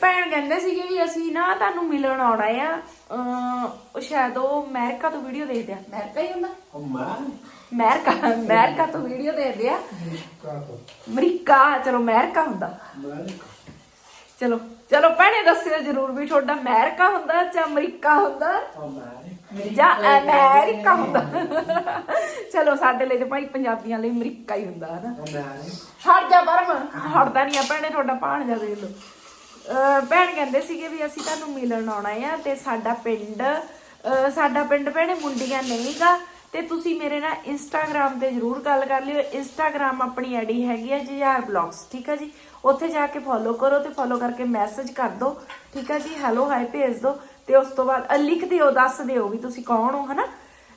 ਭੈਣ ਕਹਿੰਦੇ ਸੀਗੇ ਵੀ ਅਸੀਂ ਨਾ ਤੁਹਾਨੂੰ ਮਿਲਣ ਆਉਣਾ ਆ। ਉਹ ਸ਼ਾਇਦ ਉਹ ਅਮਰੀਕਾ ਤੋਂ ਵੀਡੀਓ ਦੇਖਦੇ ਆ। ਅਮਰੀਕਾ ਹੀ ਹੁੰਦਾ? ਉਹ ਮਾਂ? ਅਮਰੀਕਾ ਅਮਰੀਕਾ ਤੋਂ ਵੀਡੀਓ ਦੇਖਦੇ ਆ। ਕਾ ਤੋ। ਅਮਰੀਕਾ ਚਲੋ ਅਮਰੀਕਾ ਹੁੰਦਾ। ਮੈਂ ਚਲੋ ਚਲੋ ਭੈਣੇ ਦੱਸਿਓ ਜਰੂਰ ਵੀ ਤੁਹਾਡਾ ਅਮਰੀਕਾ ਹੁੰਦਾ ਜਾਂ ਅਮਰੀਕਾ ਹੁੰਦਾ? ਉਹ ਮਾਂ ਜਾਂ ਅਮਰੀਕਾ ਹੁੰਦਾ। ਚਲੋ ਸਾਡੇ ਲਈ ਤੇ ਭਾਈ ਪੰਜਾਬੀਆਂ ਲਈ ਅਮਰੀਕਾ ਹੀ ਹੁੰਦਾ ਹੈ ਨਾ ਉਹ ਮਾਂ ਹਟ ਜਾ ਪਰਮ ਹਟਦਾ ਨਹੀਂ ਆ ਭੈਣੇ ਤੁਹਾਡਾ ਭਾਣਜਾ ਦੇਖ ਲਓ। ਅਹ ਭੈਣ ਕਹਿੰਦੇ ਸੀਗੇ ਵੀ ਅਸੀਂ ਤੁਹਾਨੂੰ ਮਿਲਣ ਆਉਣਾ ਆ ਤੇ ਸਾਡਾ ਪਿੰਡ ਸਾਡਾ ਪਿੰਡ ਭੈਣੇ ਮੁੰਡੀਆਂ ਨਹੀਂਗਾ ਤੇ ਤੁਸੀਂ ਮੇਰੇ ਨਾਲ ਇੰਸਟਾਗ੍ਰam ਤੇ ਜਰੂਰ ਗੱਲ ਕਰ ਲਿਓ। ਇੰਸਟਾਗ੍ਰam ਆਪਣੀ ਆਈਡੀ ਹੈਗੀ ਹੈ ਜੁਝਾਰ ਬਲੌਗਸ, ਠੀਕ ਹੈ ਜੀ? ਉੱਥੇ ਜਾ ਕੇ ਫੋਲੋ ਕਰੋ ਤੇ ਫੋਲੋ ਕਰਕੇ ਮੈਸੇਜ ਕਰ ਦਿਓ, ਠੀਕ ਹੈ ਜੀ? ਹੈਲੋ ਹਾਈ ਭੇਜ ਦਿਓ ਤੇ ਉਸ ਤੋਂ ਬਾਅਦ ਲਿਖ ਦਿਓ, ਦੱਸ ਦਿਓ ਵੀ ਤੁਸੀਂ ਕੌਣ ਹੋ, ਹਨਾ?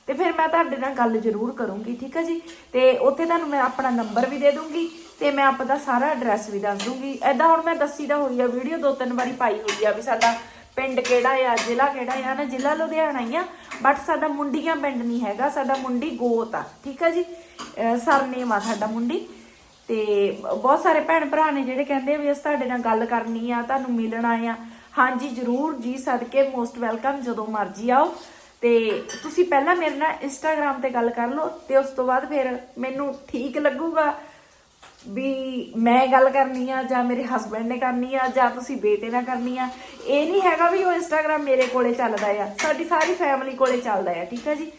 ਤੇ ਫਿਰ ਮੈਂ ਤੁਹਾਡੇ ਨਾਲ ਗੱਲ ਜ਼ਰੂਰ ਕਰੂੰਗੀ, ਠੀਕ ਹੈ ਜੀ? ਤੇ ਉੱਥੇ ਤੁਹਾਨੂੰ ਮੈਂ ਆਪਣਾ ਨੰਬਰ ਵੀ ਦੇ ਦੂੰਗੀ। ਤੇ ਮੈਂ ਆਪਦਾ ਸਾਰਾ ਐਡਰੈਸ ਵੀ ਦੱਸ ਦੂੰਗੀ। ਐਦਾਂ ਹੁਣ ਮੈਂ ਦੱਸੀ ਦਾ ਹੋਈ ਆ, ਵੀਡੀਓ ਦੋ ਤਿੰਨ ਵਾਰੀ ਪਾਈ ਹੋਈ ਆ ਵੀ ਸਾਡਾ ਪਿੰਡ ਕਿਹੜਾ ਆ, ਜ਼ਿਲ੍ਹਾ ਕਿਹੜਾ ਆ, ਨਾ ਜ਼ਿਲ੍ਹਾ ਲੁਧਿਆਣਾ ਹੀ ਆ ਬਟ ਸਾਡਾ ਮੁੰਡੀਆਂ ਪਿੰਡ ਨਹੀਂ ਹੈਗਾ, ਸਾਡਾ ਮੁੰਡੀ ਗੋਤ ਆ, ਠੀਕ ਆ ਜੀ? ਸਰਨੇਮ ਆ ਸਾਡਾ ਮੁੰਡੀ। ਤੇ ਬਹੁਤ ਸਾਰੇ ਭੈਣ ਭਰਾ ਨੇ ਜਿਹੜੇ ਕਹਿੰਦੇ ਵੀ ਅਸੀਂ ਤੁਹਾਡੇ ਨਾਲ ਗੱਲ ਕਰਨੀ ਆ, ਤੁਹਾਨੂੰ ਮਿਲਣਾ ਆ। ਹਾਂਜੀ, ਜਰੂਰ ਜੀ, ਸਦਕੇ ਮੋਸਟ ਵੈਲਕਮ ਜਦੋਂ ਮਰਜ਼ੀ ਆਓ। ਤੇ ਤੁਸੀਂ ਪਹਿਲਾਂ ਮੇਰੇ ਨਾਲ ਇੰਸਟਾਗ੍ਰam ਤੇ ਗੱਲ ਕਰ ਲਓ, ਤੇ ਉਸ ਤੋਂ ਬਾਅਦ ਫਿਰ ਮੈਨੂੰ ਠੀਕ ਲੱਗੂਗਾ। ਵੀ ਮੈਂ ਗੱਲ ਕਰਨੀ ਆ ਜਾਂ ਮੇਰੇ ਹਸਬੰਡ ਨੇ ਕਰਨੀ ਆ ਜਾਂ ਤੁਸੀਂ ਬੇਟੇ ਨਾਲ ਕਰਨੀ ਆ ਇਹ ਨਹੀਂ ਹੈਗਾ ਵੀ ਉਹ ਇੰਸਟਾਗ੍ਰam ਮੇਰੇ ਕੋਲੇ ਚੱਲਦਾ ਆ। ਸਾਡੀ ਸਾਰੀ ਫੈਮਿਲੀ ਕੋਲੇ ਚੱਲਦਾ ਆ ਠੀਕ ਆ ਜੀ?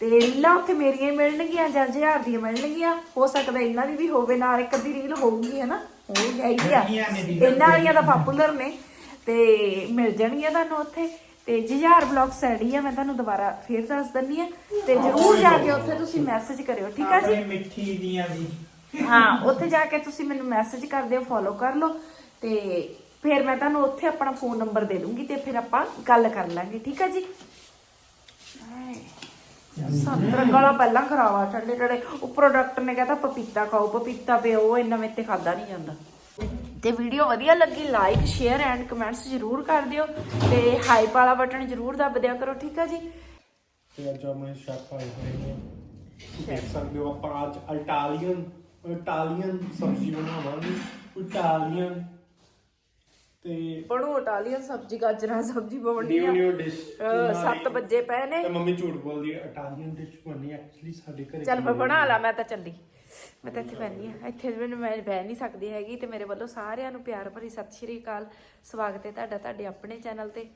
ਤੇ ਰੀਲਾਂ ਉੱਥੇ ਮੇਰੀਆਂ ਹੀ ਮਿਲਣਗੀਆਂ ਜਾਂ ਹਜ਼ਾਰ ਦੀਆਂ ਮਿਲਣਗੀਆਂ ਹੋ ਸਕਦਾ ਇਹਨਾਂ ਦੀ ਵੀ ਹੋਵੇ ਨਾਲ ਇੱਕ ਅੱਧੀ ਰੀਲ ਹੋਊਗੀ ਹੈ ਨਾ? ਹੋ ਜਾਈਦੀ ਆ। ਇਹਨਾਂ ਵਾਲੀਆਂ ਤਾਂ ਪਪੂਲਰ ਨੇ ਤੇ ਮਿਲ ਜਾਣਗੀਆਂ ਤੁਹਾਨੂੰ ਉੱਥੇ। ਤੇ ਜੁਝਾਰ ਬਲੌਗ ਸੈਡੀ ਆ ਮੈਂ ਤੁਹਾਨੂੰ ਦੁਬਾਰਾ ਫੇਰ ਦੱਸ ਦਿੰਨੀ ਆ। ਤੇ ਜਰੂਰ ਜਾ ਕੇ ਉੱਥੇ ਤੁਸੀਂ ਮੈਸੇਜ ਕਰਿਓ ਠੀਕ ਆ ਜੀ? ਮਿੱਠੀ ਦੀਆਂ ਦੀ ਹਾਂ ਉੱਥੇ ਜਾ ਕੇ ਤੁਸੀਂ ਮੈਨੂੰ ਮੈਸੇਜ ਕਰ ਦਿਓ ਫੋਲੋ ਕਰ ਲਓ ਤੇ ਫਿਰ ਮੈਂ ਤੁਹਾਨੂੰ ਉੱਥੇ ਆਪਣਾ ਫੋਨ ਨੰਬਰ ਦੇ ਦੂੰਗੀ ਤੇ ਫਿਰ ਆਪਾਂ ਗੱਲ ਕਰ ਲਾਂਗੇ ਠੀਕ ਹੈ ਜੀ? ਸੰਤਰਾ ਗਲਾ ਪਹਿਲਾਂ ਖਰਾਵਾ ਠੰਡੇ ਠੰਡੇ। ਉੱਪਰੋਂ ਡਾਕਟਰ ਨੇ ਕਹਿੰਦਾ ਪਪੀਤਾ ਖਾਓ ਪਪੀਤਾ ਪਿਓ ਇੰਨਾ ਮੇਤੇ ਖਾਦਾ ਨਹੀਂ ਜਾਂਦਾ। ਤੇ ਵੀਡੀਓ ਵਧੀਆ ਲੱਗੀ ਲਾਈਕ ਸ਼ੇਅਰ ਐਂਡ ਕਮੈਂਟਸ ਜ਼ਰੂਰ ਕਰ ਦਿਓ ਤੇ ਹਾਈਪ ਵਾਲਾ ਬਟਨ ਜ਼ਰੂਰ ਦਬ ਦਿਆ ਕਰੋ ਠੀਕ ਹੈ ਜੀ? ਤੇ ਅੱਜ ਮੈਂ ਸ਼ੈਫ ਆਏ ਹੋਏ ਨੇ। ਦੇਖ ਸਕਦੇ ਹੋ ਆਪਾਂ ਅੱਜ ਇਟਾਲੀਅਨ ਇਟਾਲੀਅਨ ਸਬਜ਼ੀ ਬਣਾਵਾਂਗੇ ਇਟਾਲੀਅਨ ਤੇ ਬਣੋ ਇਟਾਲੀਅਨ ਸਬਜ਼ੀ ਗਾਜਰਾਂ ਸਬਜ਼ੀ ਬਣਨੀ ਨਿਊ ਆ ਨਿਊ ਡਿਸ਼ 7 ਵਜੇ ਪਏ ਨੇ। ਤੇ ਮੰਮੀ ਝੂਠ ਬੋਲਦੀ ਹੈ ਇਟਾਲੀਅਨ ਡਿਸ਼ ਬਣਨੀ ਐਕਚੁਅਲੀ ਸਾਡੇ ਘਰੇ ਚੱਲ ਮੈਂ ਬਣਾ ਲਾ ਮੈਂ ਤਾਂ ਚੱਲੀ। ਮੈਂ ਤਾਂ ਇੱਥੇ ਬੈਣੀ ਆ। ਇੱਥੇ ਮੈਨੂੰ ਮੈਂ ਬਹਿ ਨਹੀਂ ਸਕਦੀ ਹੈਗੀ ਤੇ ਮੇਰੇ ਵੱਲੋਂ ਸਾਰਿਆਂ ਨੂੰ ਪਿਆਰ ਭਰੀ ਸਤਿ ਸ਼੍ਰੀ ਅਕਾਲ। ਸਵਾਗਤ ਹੈ ਤੁਹਾਡਾ ਤੁਹਾਡੇ ਆਪਣੇ ਚੈਨਲ ਤੇ।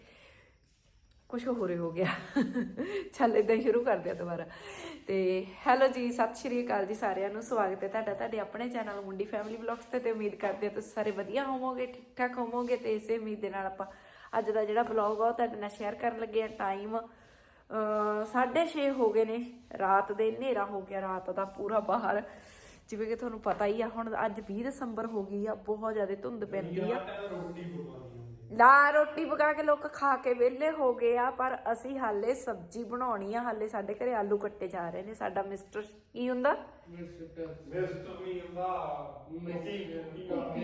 ਕੁਝ ਹੋਰ ਹੋ ਗਿਆ। ਚੱਲ ਇਦਾਂ ਹੀ ਸ਼ੁਰੂ ਕਰਦੇ ਆ ਦੁਬਾਰਾ। ਤੇ ਹੈਲੋ ਜੀ, ਸਤਿ ਸ਼੍ਰੀ ਅਕਾਲ ਜੀ ਸਾਰਿਆਂ ਨੂੰ। ਸਵਾਗਤ ਹੈ ਤੁਹਾਡਾ, ਤੁਹਾਡੇ ਆਪਣੇ ਚੈਨਲ ਮੁੰਡੀ ਫੈਮਿਲੀ ਵਲੌਗਸ ਤੇ ਤੇ ਉਮੀਦ ਕਰਦੇ ਹਾਂ ਤੁਸੀਂ ਸਾਰੇ ਵਧੀਆ ਹੋਵੋਗੇ ਠੀਕ ਠਾਕ ਹੋਵੋਗੇ ਤੇ ਇਸੇ ਉਮੀਦ ਦੇ ਨਾਲ ਆਪਾਂ ਅੱਜ ਦਾ ਜਿਹੜਾ ਵਲੌਗ ਆ ਉਹ ਤੁਹਾਡੇ ਨਾਲ ਸ਼ੇਅਰ ਕਰਨ ਲੱਗੇ ਆ ਟਾਈਮ ਅ 6:30 ਹੋ ਗਏ ਨੇ। ਰਾਤ ਦੇ ਹਨੇਰਾ ਹੋ ਗਿਆ, ਰਾਤ ਦਾ ਪੂਰਾ ਬਾਹਰ। ਜਿਵੇਂ ਕਿ ਤੁਹਾਨੂੰ ਪਤਾ ਹੀ ਆ, ਹੁਣ ਅੱਜ 20 ਦਸੰਬਰ ਹੋ ਗਈ ਆ, ਬਹੁਤ ਜ਼ਿਆਦਾ ਧੁੰਦ ਪੈਂਦੀ ਆ। ਲਾ ਰੋਟੀ ਪਕਾ ਕੇ ਲੋਕ ਖਾ ਕੇ ਵਿਹਲੇ ਹੋ ਗਏ ਆ ਪਰ ਅਸੀਂ ਹਾਲੇ ਸਬਜ਼ੀ ਬਣਾਉਣੀ ਆ। ਹਾਲੇ ਸਾਡੇ ਘਰੇ ਆਲੂ ਕੱਟੇ ਜਾ ਰਹੇ ਨੇ। ਸਾਡਾ ਮਿਸਟਰ ਕੀ ਹੁੰਦਾ?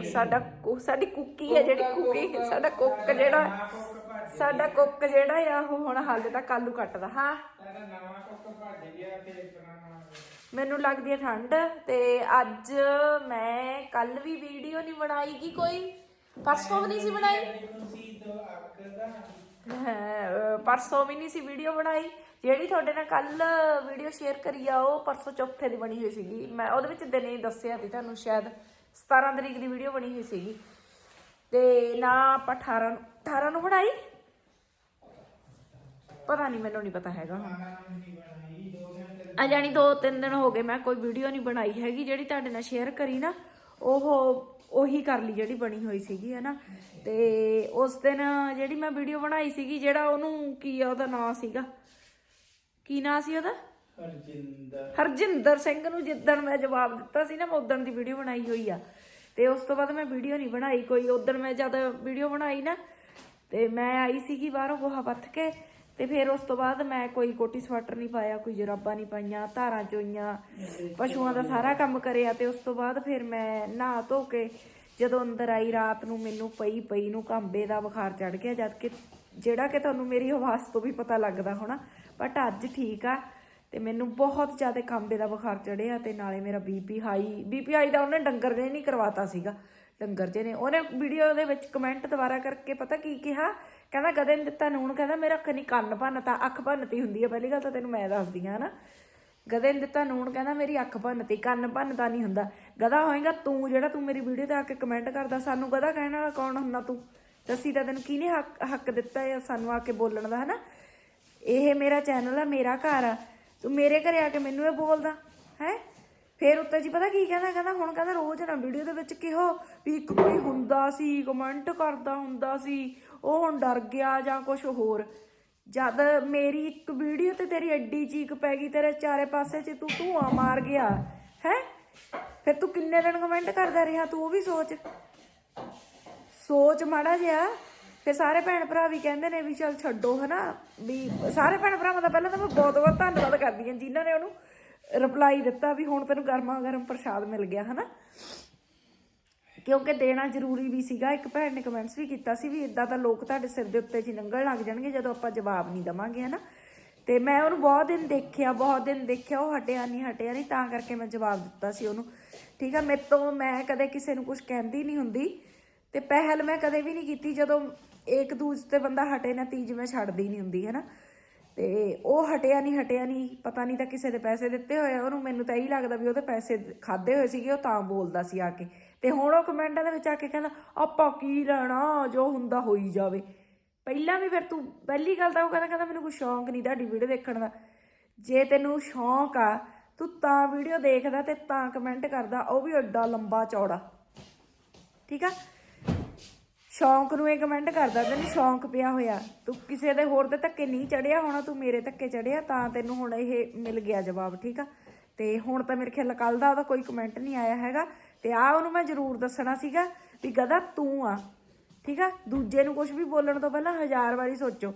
ਸਾਡਾ ਕੁ- ਸਾਡੀ ਕੁੱਕੀ ਹੈ ਜਿਹੜੀ ਕੁੱਕੀ ਸਾਡਾ ਕੁੱਕ ਜਿਹੜਾ ਸਾਡਾ ਕੁੱਕ ਜਿਹੜਾ ਆ ਉਹ ਹੁਣ ਹਾਲੇ ਤੱਕ ਆਲੂ ਕੱਟਦਾ। ਹਾਂ। ਮੈਨੂੰ ਲੱਗਦੀ ਹੈ ਠੰਡ ਤੇ ਅੱਜ ਮੈਂ ਕੱਲ ਵੀ ਵੀਡੀਓ ਨਹੀਂ ਬਣਾਈਗੀ ਕੋਈ? ਪਰਸੋਂ ਵੀ ਨਹੀਂ ਸੀ ਬਣਾਈ? ਤੁਸੀਂ ਤੋਂ ਪਰਸੋਂ ਵੀ ਨਹੀਂ ਸੀ ਵੀਡੀਓ ਬਣਾਈ। ਜਿਹੜੀ ਤੁਹਾਡੇ ਨਾਲ ਕੱਲ ਵੀਡੀਓ ਸ਼ੇਅਰ ਕਰੀ ਆ, ਉਹ ਪਰਸੋਂ ਚੌਥੇ ਦੀ ਬਣੀ ਹੋਈ ਸੀਗੀ। ਮੈਂ ਉਹਦੇ ਵਿੱਚ ਦਿਨੇ ਹੀ ਦੱਸਿਆ ਸੀ ਤੁਹਾਨੂੰ ਸ਼ਾਇਦ 17 ਤਰੀਕ ਦੀ ਵੀਡੀਓ ਬਣੀ ਹੋਈ ਸੀਗੀ। ਤੇ ਨਾ ਆਪਾਂ 18 ਨੂੰ 18 ਨੂੰ ਬਣਾਈ? ਪਤਾ ਨਹੀਂ, ਮੈਨੂੰ ਨਹੀਂ ਪਤਾ ਹੈਗਾ। ਆ ਜਾਣੀ ਦੋ ਤਿੰਨ ਦਿਨ ਹੋ ਗਏ, ਮੈਂ ਕੋਈ ਵੀਡੀਓ ਨਹੀਂ ਬਣਾਈ ਹੈਗੀ। ਜਿਹੜੀ ਤੁਹਾਡੇ ਨਾਲ ਸ਼ੇਅਰ ਕਰੀ ਨਾ, ਉਹ ਉਹੀ ਕਰ ਲਈ ਜਿਹੜੀ ਬਣੀ ਹੋਈ ਸੀਗੀ ਹਨਾ? ਤੇ ਉਸ ਦਿਨ ਜਿਹੜੀ ਮੈਂ ਵੀਡੀਓ ਬਣਾਈ ਸੀਗੀ ਜਿਹੜਾ ਉਹਨੂੰ ਕੀ ਆ ਉਹਦਾ ਨਾਂ ਸੀਗਾ? ਕੀ ਨਾਂ ਸੀ ਉਹਦਾ? ਹਰਜਿੰਦਰ। ਹਰਜਿੰਦਰ ਸਿੰਘ ਨੂੰ ਜਿੱਦਣ ਮੈਂ ਜਵਾਬ ਦਿੱਤਾ ਸੀ ਨਾ ਮੈਂ ਦੀ ਵੀਡੀਓ ਬਣਾਈ ਹੋਈ ਆ। ਤੇ ਉਸ ਤੋਂ ਬਾਅਦ ਮੈਂ ਵੀਡੀਓ ਨਹੀਂ ਬਣਾਈ ਕੋਈ। ਉਦਣ ਮੈਂ ਜਦ ਵੀਡੀਓ ਬਣਾਈ ਨਾ ਤੇ ਮੈਂ ਆਈ ਸੀਗੀ ਬਾਹਰੋਂ ਗੋਹਾ ਪੱਥ ਕੇ ਤੇ ਫਿਰ ਉਸ ਤੋਂ ਬਾਅਦ ਮੈਂ ਕੋਈ ਕੋਟੀ ਸਵੈਟਰ ਨਹੀਂ ਪਾਇਆ ਕੋਈ ਜਰਾਬਾਂ ਨਹੀਂ ਪਾਈਆਂ ਧਾਰਾਂ ਚੋਈਆਂ ਪਸ਼ੂਆਂ ਦਾ ਸਾਰਾ ਕੰਮ ਕਰਿਆ ਤੇ ਉਸ ਤੋਂ ਬਾਅਦ ਫਿਰ ਮੈਂ ਨਹਾ ਧੋ ਕੇ ਜਦੋਂ ਅੰਦਰ ਆਈ ਰਾਤ ਨੂੰ ਮੈਨੂੰ ਪਈ ਪਈ ਨੂੰ ਕੰਬੇ ਦਾ ਬੁਖਾਰ ਚੜ ਗਿਆ, ਜਦ ਕਿ ਜਿਹੜਾ ਕਿ ਤੁਹਾਨੂੰ ਮੇਰੀ ਆਵਾਜ਼ ਤੋਂ ਵੀ ਪਤਾ ਲੱਗਦਾ ਹੋਣਾ ਬਟ ਅੱਜ ਠੀਕ ਆ ਤੇ ਮੈਨੂੰ ਬਹੁਤ ਜ਼ਿਆਦਾ ਕੰਬੇ ਦਾ ਬੁਖਾਰ ਚੜਿਆ ਤੇ ਨਾਲੇ ਮੇਰਾ ਬੀਪੀ ਹਾਈ ਬੀਪੀ ਹਾਈ ਦਾ ਉਹਨੇ ਡੰਗਰ ਨੇ ਨਹੀਂ ਕਰਵਾਤਾ ਸੀਗਾ, ਡੰਗਰ ਜੇ ਨੇ। ਉਹਨੇ ਵੀਡੀਓ ਦੇ ਵਿੱਚ ਕਮੈਂਟ ਦੁਬਾਰਾ ਕਰਕੇ ਪਤਾ ਕੀ ਕਿਹਾ? ਕਹਿੰਦਾ ਗਧੇ ਨੇ ਦਿੱਤਾ ਨੂਣ। ਕਹਿੰਦਾ, ਮੇਰਾ ਅੱਖ ਨਹੀਂ ਕੰਨ ਭੰਨਤਾ, ਅੱਖ ਭੰਨਤੀ ਹੁੰਦੀ ਹੈ ਪਹਿਲੀ ਗੱਲ ਤਾਂ ਤੈਨੂੰ ਮੈਂ ਦੱਸਦੀ ਹਾਂ ਨਾ। ਗਦੇ ਨੇ ਦਿੱਤਾ ਨੂਣ। ਕਹਿੰਦਾ, ਮੇਰੀ ਅੱਖ ਭੰਨਤੀ, ਕੰਨ ਭੰਨਤਾ ਨਹੀਂ ਹੁੰਦਾ। ਗਧਾ ਹੋਏਗਾ, ਤੂੰ ਜਿਹੜਾ ਤੂੰ ਮੇਰੀ ਵੀਡੀਓ ਤੇ ਆ ਕੇ ਕਮੈਂਟ ਕਰਦਾ, ਸਾਨੂੰ ਗਧਾ ਕਹਿਣ ਵਾਲਾ ਕੌਣ ਹੁੰਦਾ ਤੂੰ? ਦੱਸੀ ਤਾਂ ਤੈਨੂੰ ਕਿਹਨੇ ਹੱਕ ਹੱਕ ਦਿੱਤਾ ਹੈ ਸਾਨੂੰ ਆ ਕੇ ਬੋਲਣ ਦਾ, ਹਨਾ? ਇਹ ਮੇਰਾ ਚੈਨਲ ਆ, ਮੇਰਾ ਘਰ ਆ। ਤੂੰ ਮੇਰੇ ਘਰੇ ਆ ਕੇ ਮੈਨੂੰ ਇਹ ਬੋਲਦਾ, ਹੈ? ਫੇਰ ਉੱਤੇ ਜੀ ਪਤਾ ਕੀ ਕਹਿੰਦਾ ਕਹਿੰਦਾ ਹੁਣ ਕਹਿੰਦਾ ਰੋਜ਼ ਨਾ ਵੀਡੀਓ ਦੇ ਵਿੱਚ ਕਿਹੋ ਵੀ ਇੱਕ ਕੋਈ ਹੁੰਦਾ ਸੀ ਕਮੈਂਟ ਕਰਦਾ ਹੁੰਦਾ ਸੀ, ਉਹ ਹੁਣ ਡਰ ਗਿਆ ਜਾਂ ਕੁਝ ਹੋਰ। ਜਦ ਮੇਰੀ ਇੱਕ ਵੀਡੀਓ ਤੇ ਤੇਰੀ ਐਡੀ ਚੀਕ ਪੈ ਗਈ, ਤੇਰੇ ਚਾਰੇ ਪਾਸੇ 'ਚ ਤੂੰ ਧੂਆਂ ਮਾਰ ਗਿਆ। ਫਿਰ ਤੂੰ ਕਿੰਨੇ ਦਿਨ ਕਮੈਂਟ ਕਰਦਾ ਰਿਹਾ? ਤੂੰ ਉਹ ਵੀ ਸੋਚ। ਸੋਚ ਮਾੜਾ ਜਿਹਾ। ਫਿਰ ਸਾਰੇ ਭੈਣ ਭਰਾ ਵੀ ਕਹਿੰਦੇ ਨੇ ਵੀ ਚਲ ਛੱਡੋ, ਹਨਾ? ਵੀ ਸਾਰੇ ਭੈਣ ਭਰਾਵਾਂ ਦਾ ਪਹਿਲਾਂ ਤਾਂ ਮੈਂ ਬਹੁਤ ਬਹੁਤ ਧੰਨਵਾਦ ਕਰਦੀ ਹਾਂ ਜਿਨ੍ਹਾਂ ਨੇ ਉਹਨੂੰ ਰਿਪਲਾਈ ਦਿੱਤਾ ਵੀ ਹੁਣ ਤੈਨੂੰ ਗਰਮਾ ਗਰਮ ਪ੍ਰਸ਼ਾਦ ਮਿਲ ਗਿਆ, ਹਨਾ? ਕਿਉਂਕਿ ਦੇਣਾ ਜ਼ਰੂਰੀ ਵੀ ਸੀਗਾ। ਇੱਕ ਭੈਣ ਨੇ ਕਮੈਂਟਸ ਵੀ ਕੀਤਾ ਸੀ ਵੀ ਇਦਾਂ ਤਾਂ ਲੋਕ ਤੁਹਾਡੇ ਸਿਰ ਦੇ ਉੱਤੇ ਜੀ ਲੰਘਣ ਲੱਗ ਜਾਣਗੇ ਜਦੋਂ ਆਪਾਂ ਜਵਾਬ ਨਹੀਂ ਦਵਾਂਗੇ, ਹਨਾ? ਤੇ ਮੈਂ ਉਹਨੂੰ ਬਹੁਤ ਦਿਨ ਦੇਖਿਆ, ਬਹੁਤ ਦਿਨ ਦੇਖਿਆ, ਉਹ ਹਟਿਆ ਨਹੀਂ ਹਟਿਆ ਨਹੀਂ ਤਾਂ ਕਰਕੇ ਮੈਂ ਜਵਾਬ ਦਿੱਤਾ ਸੀ ਉਹਨੂੰ। ਠੀਕ ਆ, ਮੇਰੇ ਤੋਂ ਮੈਂ ਕਦੇ ਕਿਸੇ ਨੂੰ ਕੁਝ ਕਹਿੰਦੀ ਨਹੀਂ ਹੁੰਦੀ ਤੇ ਪਹਿਲ ਮੈਂ ਕਦੇ ਵੀ ਨਹੀਂ ਕੀਤੀ, ਜਦੋਂ ਇੱਕ ਦੂਜੇ ਤੇ ਬੰਦਾ ਹਟੇ ਨਾ, ਤੀਜ ਮੈਂ ਛੱਡਦੀ ਨਹੀਂ ਹੁੰਦੀ ਹੈ ਨਾ ਤੇ ਉਹ ਹਟਿਆ ਨਹੀਂ ਹਟਿਆ ਨਹੀਂ ਪਤਾ ਨਹੀਂ ਤਾਂ ਕਿਸੇ ਦੇ ਪੈਸੇ ਦਿੱਤੇ ਹੋਏ ਉਹਨੂੰ, ਮੈਨੂੰ ਤਾਂ ਇਹੀ ਲੱਗਦਾ ਵੀ ਉਹਦੇ ਪੈਸੇ ਖਾਦੇ ਹੋਏ ਸੀਗੇ, ਉਹ ਤਾਂ ਬੋਲਦਾ ਸੀ ਆ ਕੇ। ਤੇ ਹੁਣ ਉਹ ਕਮੈਂਟਾਂ ਦੇ ਵਿੱਚ ਆ ਕੇ ਕਹਿੰਦਾ, ਆਪਾਂ ਕੀ ਲੈਣਾ, ਜੋ ਹੁੰਦਾ ਹੋਈ ਜਾਵੇ। ਪਹਿਲਾਂ ਵੀ ਫਿਰ ਤੂੰ ਪਹਿਲੀ ਗੱਲ ਤਾਂ ਉਹ ਕਹਿੰਦਾ ਕਹਿੰਦਾ ਮੈਨੂੰ ਕੋਈ ਸ਼ੌਂਕ ਨਹੀਂ ਤੁਹਾਡੀ ਵੀਡੀਓ ਦੇਖਣ ਦਾ। ਜੇ ਤੈਨੂੰ ਸ਼ੌਂਕ ਆ, ਤੂੰ ਤਾਂ ਵੀਡੀਓ ਦੇਖਦਾ ਤੇ ਤਾਂ ਕਮੈਂਟ ਕਰਦਾ, ਉਹ ਵੀ ਐਡਾ ਲੰਬਾ ਚੌੜਾ। ਠੀਕ ਆ? ਸ਼ੌਂਕ ਨੂੰ ਇਹ ਕਮੈਂਟ ਕਰਦਾ, ਤੈਨੂੰ ਸ਼ੌਂਕ ਪਿਆ ਹੋਇਆ। ਤੂੰ ਕਿਸੇ ਦੇ ਹੋਰ ਦੇ ਧੱਕੇ ਨਹੀਂ ਚੜਿਆ ਹੋਣਾ, ਤੂੰ ਮੇਰੇ ਧੱਕੇ ਚੜਿਆ ਤਾਂ ਤੈਨੂੰ ਹੁਣ ਇਹ ਮਿਲ ਗਿਆ ਜਵਾਬ, ਠੀਕ ਆ? ਤੇ ਹੁਣ ਤਾਂ ਮੇਰੇ ਖਿਆਲ ਕੱਲ ਦਾ ਉਹਦਾ ਕੋਈ ਕਮੈਂਟ ਨਹੀਂ ਆਇਆ ਹੈਗਾ। ਤੇ ਆ ਉਹਨੂੰ ਮੈਂ ਜ਼ਰੂਰ ਦੱਸਣਾ ਸੀਗਾ ਵੀ ਗਦਾ ਤੂੰ ਆ। ਠੀਕ ਆ? ਦੂਜੇ ਨੂੰ ਕੁਝ ਵੀ ਬੋਲਣ ਤੋਂ ਪਹਿਲਾਂ ਹਜ਼ਾਰ ਵਾਰੀ ਸੋਚੋ।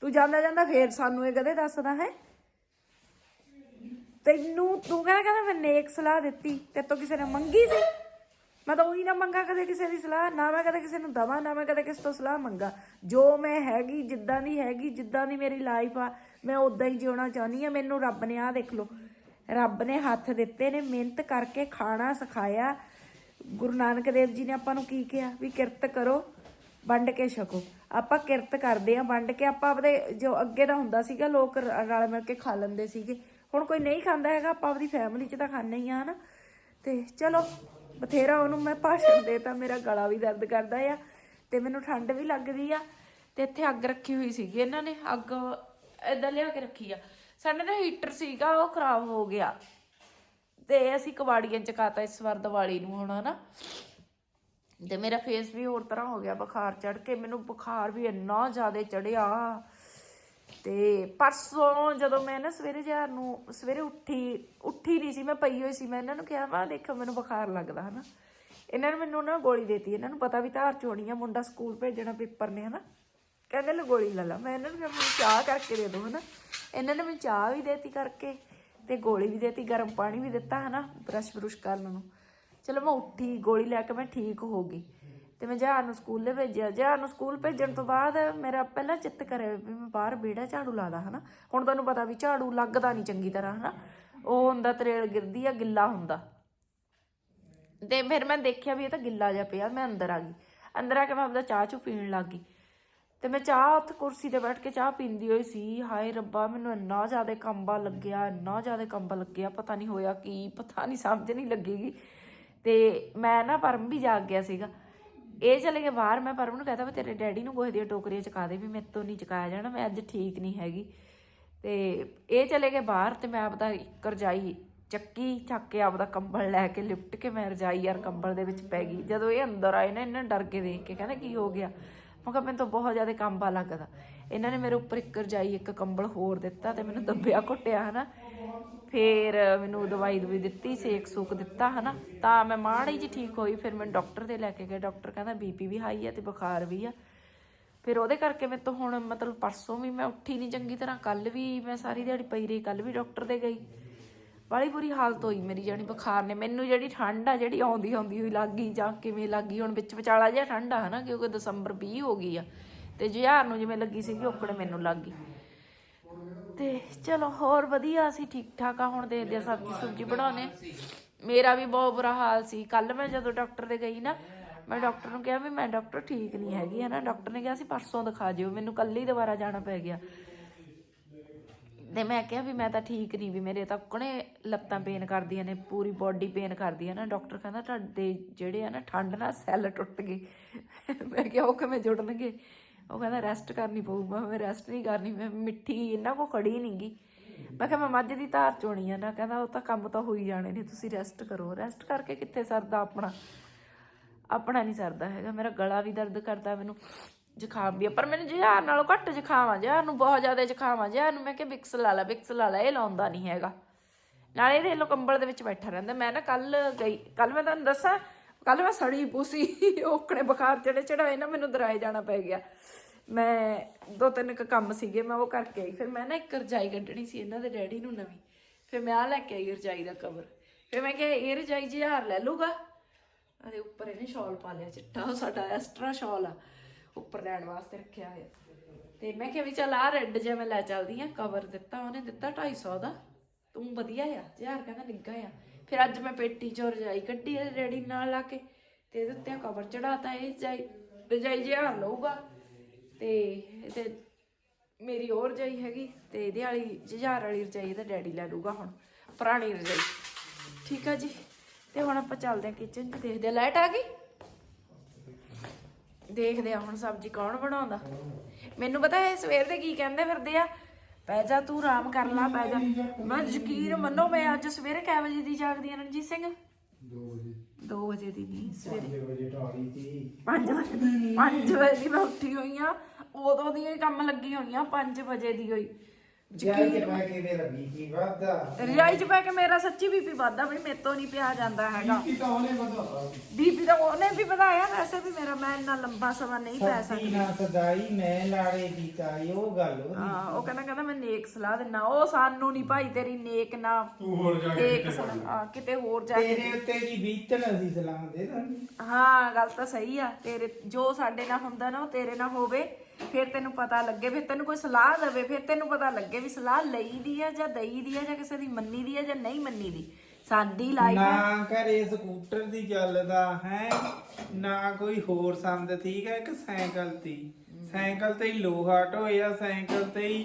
ਤੂੰ ਜਾਂਦਾ ਜਾਂਦਾ ਫੇਰ ਸਾਨੂੰ ਇਹ ਕਦੇ ਦੱਸਦਾ ਹੈ? ਤੈਨੂੰ, ਤੂੰ ਕਹਿੰਦਾ ਕਹਿੰਦਾ ਮੈਂ ਨੇਕ ਸਲਾਹ ਦਿੱਤੀ ਤੇ ਤੂੰ ਕਿਸੇ ਨੇ ਮੰਗੀ ਸੀ? ਮੈਂ ਤਾਂ ਉਹੀ ਨਾ ਮੰਗਾ ਕਦੇ ਕਿਸੇ ਦੀ ਸਲਾਹ, ਨਾ ਮੈਂ ਕਦੇ ਕਿਸੇ ਨੂੰ ਦਵਾਂ, ਨਾ ਮੈਂ ਕਦੇ ਕਿਸੇ ਤੋਂ ਸਲਾਹ ਮੰਗਾ। ਜੋ ਮੈਂ ਹੈਗੀ, ਜਿੱਦਾਂ ਦੀ ਹੈਗੀ, ਜਿੱਦਾਂ ਦੀ ਮੇਰੀ ਲਾਈਫ ਆ, ਮੈਂ ਉਦਾਂ ਹੀ ਜਿਉਣਾ ਚਾਹੁੰਦੀ ਆ ਮੈਨੂੰ ਰੱਬ ਨੇ ਆਹ ਦੇਖ ਲਓ। ਰੱਬ ਨੇ ਹੱਥ ਦਿੱਤੇ ਨੇ, ਮਿਹਨਤ ਕਰਕੇ ਖਾਣਾ ਸਿਖਾਇਆ। ਗੁਰੂ ਨਾਨਕ ਦੇਵ ਜੀ ਨੇ ਆਪਾਂ ਨੂੰ ਕੀ ਕਿਹਾ? ਵੀ ਕਿਰਤ ਕਰੋ। ਵੰਡ ਕੇ ਛਕੋ। ਆਪਾਂ ਕਿਰਤ ਕਰਦੇ ਆ ਵੰਡ ਕੇ ਆਪਾਂ ਆਪਦੇ ਜੋ ਅੱਗੇ ਦਾ ਹੁੰਦਾ ਸੀਗਾ, ਲੋਕ ਰਲ ਮਿਲ ਕੇ ਖਾ ਲੈਂਦੇ ਸੀਗੇ। ਹੁਣ ਕੋਈ ਨਹੀਂ ਖਾਂਦਾ ਹੈਗਾ, ਆਪਾਂ ਆਪਦੀ ਫੈਮਿਲੀ 'ਚ ਤਾਂ ਖਾਂਦੇ ਹੀ ਆ ਹਨਾ ਤੇ ਚਲੋ, ਬਥੇਰਾ ਉਹਨੂੰ ਮੈਂ ਭਾਸ਼ਣ ਦੇਤਾ, ਮੇਰਾ ਗਲਾ ਵੀ ਦਰਦ ਕਰਦਾ ਆ ਤੇ ਮੈਨੂੰ ਠੰਡ ਵੀ ਲੱਗਦੀ ਆ ਤੇ ਇੱਥੇ ਅੱਗ ਰੱਖੀ ਹੋਈ ਸੀਗੀ ਇਹਨਾਂ ਨੇ, ਅੱਗ ਏਦਾਂ ਲਿਆ ਕੇ ਰੱਖੀ ਆ। ਸਾਡੇ ਦਾ ਹੀਟਰ ਸੀਗਾ, ਉਹ ਖਰਾਬ ਹੋ ਗਿਆ। ਤੇ ਅਸੀਂ ਕਵਾੜੀਆਂ ਚ ਕਾਤਾ ਇਸ ਵਾਰ ਦੀਵਾਲੀ ਨੂੰ ਹੁਣ, ਹਨਾ। ਤੇ ਮੇਰਾ ਫੇਸ ਵੀ ਹੋਰ ਤਰ੍ਹਾਂ ਹੋ ਗਿਆ, ਬੁਖਾਰ ਚੜ ਕੇ ਮੈਨੂੰ ਬੁਖਾਰ ਵੀ ਇੰਨਾ ਜ਼ਿਆਦਾ ਚੜਿਆ ਤੇ ਪਰਸੋਂ ਜਦੋਂ ਮੈਂ ਨਾ ਸਵੇਰੇ ਜਿਹਾ ਨੂੰ, ਸਵੇਰੇ ਉੱਠੀ ਉੱਠੀ ਨਹੀਂ ਸੀ, ਮੈਂ ਪਈ ਹੋਈ ਸੀ, ਮੈਂ ਇਹਨਾਂ ਨੂੰ ਕਿਹਾ ਵਾ ਦੇਖੋ ਮੈਨੂੰ ਬੁਖਾਰ ਲੱਗਦਾ, ਹਨਾ? ਇਹਨਾਂ ਨੇ ਮੈਨੂੰ ਨਾ ਗੋਲੀ ਦੇਤੀ, ਇਹਨਾਂ ਨੂੰ ਪਤਾ ਵੀ ਧਾਰ ਚੋਣੀ ਆ, ਮੁੰਡਾ ਸਕੂਲ ਭੇਜਣਾ ਪੇਪਰ ਨੇ, ਹਨਾ? ਕਹਿੰਦੇ, ਲੈ ਗੋਲੀ ਲੈ ਲਾ। ਮੈਂ ਇਹਨਾਂ ਨੂੰ ਕਿਹਾ, ਮੈਨੂੰ ਚਾਹ ਕਰਕੇ ਦੇ ਦਿਓ ਹਨਾ? ਇਹਨਾਂ ਨੇ ਮੈਨੂੰ ਚਾਹ ਵੀ ਦੇਤੀ ਕਰਕੇ ਤੇ ਗੋਲੀ ਵੀ ਦੇਤੀ, ਗਰਮ ਪਾਣੀ ਵੀ ਦਿੱਤਾ, ਹਨਾ, ਬਰਸ਼ ਬਰੁਸ਼ ਕਰਨ ਨੂੰ। ਚਲੋ ਮੈਂ ਉੱਠੀ, ਗੋਲੀ ਲੈ ਕੇ ਮੈਂ ਠੀਕ ਹੋ ਗਈ। ਤੇ ਮੈਂ ਜਹਾਨ ਨੂੰ ਸਕੂਲ ਭੇਜਿਆ। ਜਹਾਨ ਨੂੰ ਸਕੂਲ ਭੇਜਣ ਤੋਂ ਬਾਅਦ ਮੇਰਾ ਪਹਿਲਾਂ ਚਿੱਤ ਕਰੇ ਵੀ ਮੈਂ ਬਾਹਰ ਬੇੜਾ ਝਾੜੂ ਲਾ ਦਾਂ, ਹਨਾ? ਹੁਣ ਤੁਹਾਨੂੰ ਪਤਾ ਵੀ ਝਾੜੂ ਲੱਗਦਾ ਨਹੀਂ ਚੰਗੀ ਤਰ੍ਹਾਂ, ਹਨਾ? ਉਹ ਹੁੰਦਾ ਤਰੇਲ ਗਿਰਦੀ ਆ, ਗਿੱਲਾ ਹੁੰਦਾ। ਤੇ ਫਿਰ ਮੈਂ ਦੇਖਿਆ ਵੀ ਇਹ ਤਾਂ ਗਿੱਲਾ ਜਿਹਾ ਪਿਆ, ਮੈਂ ਅੰਦਰ ਆ ਗਈ। ਅੰਦਰ ਆ ਕੇ ਮੈਂ ਆਪਦਾ ਚਾਹ ਚੂ ਪੀਣ ਲੱਗ ਗਈ। ਤੇ ਮੈਂ ਚਾਹ ਉੱਥੇ ਕੁਰਸੀ ਤੇ ਬੈਠ ਕੇ ਚਾਹ ਪੀਂਦੀ ਹੋਈ ਸੀ। ਹਾਏ ਰੱਬਾ, ਮੈਨੂੰ ਇੰਨਾ ਜ਼ਿਆਦਾ ਕੰਬਾ ਲੱਗਿਆ, ਇੰਨਾ ਜ਼ਿਆਦਾ ਕੰਬਾ ਲੱਗਿਆ। ਪਤਾ ਨਹੀਂ ਹੋਇਆ ਕੀ, ਪਤਾ ਨਹੀਂ ਸਮਝ ਨਹੀਂ ਲੱਗੇਗੀ। ਤੇ ਮੈਂ ਨਾ ਪਰਮ ਵੀ ਜਾਗ ਗਿਆ ਸੀਗਾ। ਇਹ ਚਲੇ ਗਏ ਬਾਹਰ। ਮੈਂ ਪਰਮ ਨੂੰ ਕਹਤਾ ਵੀ ਤੇਰੇ ਡੈਡੀ ਨੂੰ ਗੋਹੇ ਦੀਆਂ ਟੋਕਰੀਆਂ ਚਕਾ ਦੇ ਵੀ ਮੇਰੇ ਤੋਂ ਨਹੀਂ ਚਕਾਇਆ ਜਾਣਾ, ਮੈਂ ਅੱਜ ਠੀਕ ਨਹੀਂ ਹੈਗੀ। ਤੇ ਇਹ ਚਲੇ ਗਏ ਬਾਹਰ ਤੇ ਮੈਂ ਆਪਦਾ ਇੱਕ ਰਜਾਈ ਚੱਕੀ, ਚੱਕ ਕੇ ਆਪਦਾ ਕੰਬਲ ਲੈ ਕੇ ਲਿਪਟ ਕੇ ਮੈਂ ਰਜਾਈ ਯਾਰ ਕੰਬਲ ਦੇ ਵਿੱਚ ਪੈ ਗਈ। ਜਦੋਂ ਇਹ ਅੰਦਰ ਆਏ ਨਾ, ਇਹਨਾਂ ਡਰ ਕੇ ਦੇਖ ਕੇ ਕਹਿੰਦਾ, ਕੀ ਹੋ ਗਿਆ? ਮੈਂ ਕਿਹਾ, ਮੈਨੂੰ ਤਾਂ ਬਹੁਤ ਜ਼ਿਆਦਾ ਕੰਬਾ ਲੱਗਦਾ। ਇਹਨਾਂ ਨੇ ਮੇਰੇ ਉੱਪਰ ਇੱਕ ਰਜਾਈ, ਇੱਕ ਕੰਬਲ ਹੋਰ ਦਿੱਤਾ ਤੇ ਮੈਨੂੰ ਦੱਬਿਆ ਘੁੱਟਿਆ, ਹਨਾ? ਫੇਰ ਮੈਨੂੰ ਦਵਾਈ ਦਵਾਈ ਦਿੱਤੀ, ਸੇਕ ਸੂਕ ਦਿੱਤਾ, ਹਨਾ। ਤਾਂ ਮੈਂ ਮਾੜੀ ਜੀ ਠੀਕ ਹੋਈ, ਫਿਰ ਮੈਂ ਡਾਕਟਰ ਦੇ ਲੈ ਕੇ ਗਏ ਡਾਕਟਰ ਕਹਿੰਦਾ ਬੀਪੀ ਵੀ ਹਾਈ ਆ ਤੇ ਬੁਖਾਰ ਵੀ ਆ। ਫਿਰ ਉਹਦੇ ਕਰਕੇ ਮੇਰੇ ਤੋਂ ਹੁਣ ਮਤਲਬ ਪਰਸੋਂ ਵੀ ਮੈਂ ਉੱਠੀ ਨਹੀਂ ਚੰਗੀ ਤਰ੍ਹਾਂ ਕੱਲ ਵੀ ਮੈਂ ਸਾਰੀ ਦਿਹਾੜੀ ਪਈ ਰਹੀ ਕੱਲ ਵੀ ਡਾਕਟਰ ਦੇ ਗਈ। ਬੜੀ ਬੁਰੀ ਹਾਲਤ ਹੋਈ ਮੇਰੀ ਜਾਨੀ ਬੁਖਾਰ ਨੇ। ਮੈਨੂੰ ਜਿਹੜੀ ਠੰਡ ਆ, ਜਿਹੜੀ ਆਉਂਦੀ ਆਉਂਦੀ ਹੋਈ ਲੱਗ ਗਈ ਜਾਂ ਕਿਵੇਂ ਲੱਗ ਗਈ ਹੁਣ ਵਿੱਚ ਵਿਚਾਲਾ ਜਿਹਾ ਠੰਡ ਆ, ਹਨਾ, ਕਿਉਂਕਿ ਦਸੰਬਰ 20 ਹੋ ਗਈ ਆ। ਤੇ ਜੁਝਾਰ ਨੂੰ ਜਿਵੇਂ ਲੱਗੀ ਸੀਗੀ ਓਕੜ ਮੈਨੂੰ ਲੱਗ ਗਈ। ਤੇ ਚਲੋ ਹੋਰ ਵਧੀਆ, ਅਸੀਂ ਠੀਕ ਠਾਕ ਆ, ਹੁਣ ਦੇਖਦੇ ਆ ਸਬਜ਼ੀ ਸੁਬਜੀ ਬਣਾਉਣੇ ਮੇਰਾ ਵੀ ਬਹੁਤ ਬੁਰਾ ਹਾਲ ਸੀ। ਕੱਲ ਮੈਂ ਜਦੋਂ ਡਾਕਟਰ ਦੇ ਗਈ ਨਾ, ਮੈਂ ਡਾਕਟਰ ਨੂੰ ਕਿਹਾ ਵੀ ਮੈਂ ਡਾਕਟਰ ਠੀਕ ਨਹੀਂ ਹੈਗੀ ਹੈ ਨਾ। ਡਾਕਟਰ ਨੇ ਕਿਹਾ ਸੀ ਪਰਸੋਂ ਦਿਖਾ ਜਿਓ ਮੈਨੂੰ ਕੱਲ ਹੀ ਦੁਬਾਰਾ ਜਾਣਾ ਪੈ ਗਿਆ। ਤੇ ਮੈਂ ਕਿਹਾ ਵੀ ਮੈਂ ਤਾਂ ਠੀਕ ਨਹੀਂ, ਵੀ ਮੇਰੇ ਤਾਂ ਕੁਣੇ ਲੱਤਾਂ ਪੇਨ ਕਰਦੀਆਂ ਨੇ, ਪੂਰੀ ਬਾਡੀ ਪੇਨ ਕਰਦੀ ਹੈ ਨਾ। ਡਾਕਟਰ ਕਹਿੰਦਾ, ਤੁਹਾਡੇ ਜਿਹੜੇ ਆ ਨਾ ਠੰਡ ਨਾਲ ਸੈੱਲ ਟੁੱਟ ਗਏ। ਮੈਂ ਕਿਹਾ ਉਹ ਕਿਵੇਂ ਜੁੜਨਗੇ? ਉਹ ਕਹਿੰਦਾ ਰੈਸਟ ਕਰਨੀ ਪਊ ਮੈਂ ਮੈਂ ਰੈਸਟ ਨਹੀਂ ਕਰਨੀ, ਮੈਂ ਮਿੱਠੀ ਇਹਨਾਂ ਕੋ ਖੜੀ ਨਹੀਂਗੀ ਮੈਂ ਕਿਹਾ, ਮੈਂ ਮੱਝ ਦੀ ਧਾਰ ਚੋਣੀ ਆ ਨਾ, ਕਹਿੰਦਾ, ਉਹ ਤਾਂ ਕੰਮ ਤਾਂ ਹੋਈ ਜਾਣੇ ਨੇ, ਤੁਸੀਂ ਰੈਸਟ ਕਰੋ। ਰੈਸਟ ਕਰਕੇ ਕਿੱਥੇ ਸਰਦਾ ਆਪਣਾ? ਆਪਣਾ ਨਹੀਂ ਸਰਦਾ ਹੈਗਾ। ਮੇਰਾ ਗਲਾ ਵੀ ਦਰਦ ਕਰਦਾ ਮੈਨੂੰ, ਜ਼ੁਕਾਮ ਵੀ ਆ। ਪਰ ਮੈਨੂੰ ਜਹਾਰ ਨਾਲੋਂ ਘੱਟ ਜ਼ੁਕਾਮ ਆ, ਜਹਾਰ ਨੂੰ ਬਹੁਤ ਜ਼ਿਆਦਾ ਜ਼ੁਕਾਮ ਆ। ਜਹਾਰ ਨੂੰ ਮੈਂ ਕਿਹਾ ਵਿਕਸ ਲਾ ਲਾ ਬਿਕਸ ਲਾ ਲਾ, ਇਹ ਲਾਉਂਦਾ ਨਹੀਂ ਹੈਗਾ। ਨਾਲੇ ਇਹਦੇ ਲੋ ਕੰਬਲ ਦੇ ਵਿੱਚ ਬੈਠਾ ਰਹਿੰਦਾ। ਮੈਂ ਨਾ ਕੱਲ ਗਈ ਕੱਲ ਮੈਂ ਤੁਹਾਨੂੰ ਦੱਸਾਂ ਕੱਲ ਮੈਂ ਸੜੀ ਪੂਸੀ ਓਕਣੇ ਬੁਖਾਰ ਚੜੇ ਚੜਾਏ ਨਾ, ਮੈਨੂੰ ਦਰਾਏ ਜਾਣਾ ਪੈ ਗਿਆ। ਮੈਂ ਦੋ ਤਿੰਨ ਕੁ ਕੰਮ ਸੀਗੇ, ਮੈਂ ਉਹ ਕਰਕੇ ਆਈ। ਫਿਰ ਮੈਂ ਨਾ ਇੱਕ ਰਜਾਈ ਕੱਢਣੀ ਸੀ ਇਹਨਾਂ ਦੇ ਡੈਡੀ ਨੂੰ ਨਵੀਂ। ਫਿਰ ਮੈਂ ਆ ਲੈ ਕੇ ਆਈ ਰਜਾਈ ਦਾ ਕਵਰ। ਫਿਰ ਮੈਂ ਕਿਹਾ, ਇਹ ਰਜਾਈ ਜੀ ਹਾਰ ਲੈ ਲੂਗਾ ਉਹਦੇ ਉੱਪਰ ਇਹਨੇ ਸ਼ਾਲ ਪਾ ਲਿਆ, ਚਿੱਟਾ ਉਹ ਸਾਡਾ ਐਕਸਟਰਾ ਸ਼ਾਲ ਆ। ਉੱਪਰ ਲੈਣ ਵਾਸਤੇ ਰੱਖਿਆ ਹੋਇਆ। ਤੇ ਮੈਂ ਕਿਹਾ ਵੀ ਚੱਲ ਆ ਰੈੱਡ ਜਿਹਾ ਮੈਂ ਲੈ ਚੱਲਦੀ ਆ, ਕਵਰ ਦਿੱਤਾ ਉਹਨੇ, ਦਿੱਤਾ 250 ਦਾ। ਤੂੰ ਵਧੀਆ ਆ ਯਾਰ ਕਹਿੰਦਾ ਨਿੱਗਾ ਆ। ਫਿਰ ਅੱਜ ਮੈਂ ਪੇਟੀ ਚੋਂ ਰਜਾਈ ਕੱਢੀ ਹੈ ਰੈਡੀ ਨਾਲ ਲਾ ਕੇ ਤੇ ਇਹਦੇ ਉੱਤੇ ਕਵਰ ਚੜਾਤਾ ਇਹ ਰਜਾਈ ਰਜਾਈ ਜਿਹਾ ਲਊਗਾ। ਤੇ ਤੇ ਮੇਰੀ ਹੋਰ ਰਜਾਈ ਹੈਗੀ ਤੇ ਇਹਦੇ ਵਾਲੀ ਜੁਝਾਰ ਵਾਲੀ ਰਜਾਈ ਇਹਦਾ ਡੈਡੀ ਲੈ ਲੂਗਾ ਹੁਣ, ਪੁਰਾਣੀ ਰਜਾਈ। ਠੀਕ ਆ ਜੀ? ਤੇ ਹੁਣ ਆਪਾਂ ਚੱਲਦੇ ਆ ਕਿਚਨ 'ਚ, ਦੇਖਦੇ ਆ ਲਾਈਟ ਆ ਗਈ? ਦੇਖਦੇ ਆ ਹੁਣ ਸਬਜ਼ੀ ਕੌਣ ਬਣਾਉਂਦਾ। ਮੈਨੂੰ ਪਤਾ ਇਹ ਸਵੇਰ ਦੇ ਕੀ ਕਹਿੰਦੇ ਫਿਰਦੇ ਆ? ਪੈ ਜਾ ਤੂੰ ਆਰਾਮ ਕਰ ਲੈ ਪੈ ਜਾ। ਮੈਂ ਯਕੀਨ ਮੰਨੋ ਮੈਂ ਅੱਜ ਸਵੇਰੇ ਕਿੰਨੇ ਵਜੇ ਦੀ ਜਾਗਦੀ ਆ ਰਣਜੀਤ ਸਿੰਘ? 2 ਵਜੇ। 2 ਵਜੇ ਦੀ ਨਹੀਂ ਸਵੇਰੇ। 5 ਵਜੇ ਢਾਲੀ ਸੀ। 5 ਵਜੇ 5 ਵਜੇ ਦੀ ਮੈਂ ਉੱਠੀ ਹੋਈ ਆ ਉਦੋਂ ਦੀ ਇਹ ਕੰਮ ਲੱਗੀ ਹੋਈ ਆ 5 ਵਜੇ ਦੀ ਹੋਈ। ਜਾਈ ਕੇ ਪਾ ਕੇ ਮੇਰਾ ਬੀਪੀ ਵੱਧਦਾ? ਰਜਾਈ ਚ ਪੈ ਕੇ ਮੇਰਾ ਸੱਚੀ ਬੀਪੀ ਵੱਧਦਾ ਬਈ ਮੇਰੇ ਤੋਂ ਨਹੀਂ ਪਿਆ ਜਾਂਦਾ ਹੈਗਾ। ਕੀ ਤਾਂ ਉਹਨੇ ਵਧਾਤਾ। ਬੀਪੀ ਤਾਂ ਉਹਨੇ ਵੀ ਵਧਾਇਆ ਵੈਸੇ ਵੀ ਮੇਰਾ ਮੈਂ ਇੰਨਾ ਲੰਬਾ ਸਮਾਂ ਨਹੀਂ ਪੈ ਸਕਦਾ। ਸੱਤੀ ਨਾ ਸਦਾਈ ਮੈਂ ਲਾੜੇ ਦੀ ਤਾਈ ਉਹ ਗੱਲ ਉਹਦੀ। ਹਾਂ ਉਹ ਕਹਿੰਦਾ ਕਹਿੰਦਾ ਮੈਂ ਨੇਕ ਸਲਾਹ ਦਿੰਨਾ। ਉਹ ਸਾਨੂੰ ਨਹੀਂ ਭਾਈ ਤੇਰੀ ਨੇਕ ਨਾ ਤੂੰ ਹੋਰ ਜਾ ਕੇ ਨੇਕ ਸਲਾਹ ਹਾਂ, ਕਿਤੇ ਹੋਰ ਜਾ ਕੇ ਤੇਰੇ ਉੱਤੇ ਜੀ ਬੀਤਣ ਅਸੀਂ ਸਲਾਮ ਦੇ ਦਾਂਗੇ। ਹਾਂ ਗੱਲ ਤਾਂ ਸਹੀ ਆ। ਤੇਰੇ ਜੋ ਸਾਡੇ ਨਾਲ ਹੁੰਦਾ ਨਾ ਉਹ ਤੇਰੇ ਨਾਲ ਹੋਵੇ। ਫਿਰ ਤੈਨੂੰ ਪਤਾ ਲੱਗੇ ਫਿਰ ਤੈਨੂੰ ਕੋਈ ਸਲਾਹ ਦੇਵੇ ਫਿਰ ਤੈਨੂੰ ਪਤਾ ਲੱਗੇ ਵੀ ਸਲਾਹ ਲਈ ਦੀ ਆ ਜਾਂ ਦਈ ਦੀ ਆ ਜਾਂ ਕਿਸੇ ਦੀ ਮੰਨੀ ਦੀ ਆ ਜਾਂ ਨਹੀਂ ਮੰਨੀ ਦੀ ਸਾਡੀ ਲਾਈਫ ਨਾ ਘਰੇ ਸਕੂਟਰ ਦੀ ਚੱਲਦਾ ਹੈ? ਨਾ ਕੋਈ ਹੋਰ ਸੰਦ ਠੀਕ ਹੈ? ਇੱਕ ਸਾਈਕਲ ਤੇ। ਹੀ। ਸਾਈਕਲ ਤੇ ਹੀ ਲੋਹਾ ਢੋਇਆ ਸਾਈਕਲ ਤੇ ਹੀ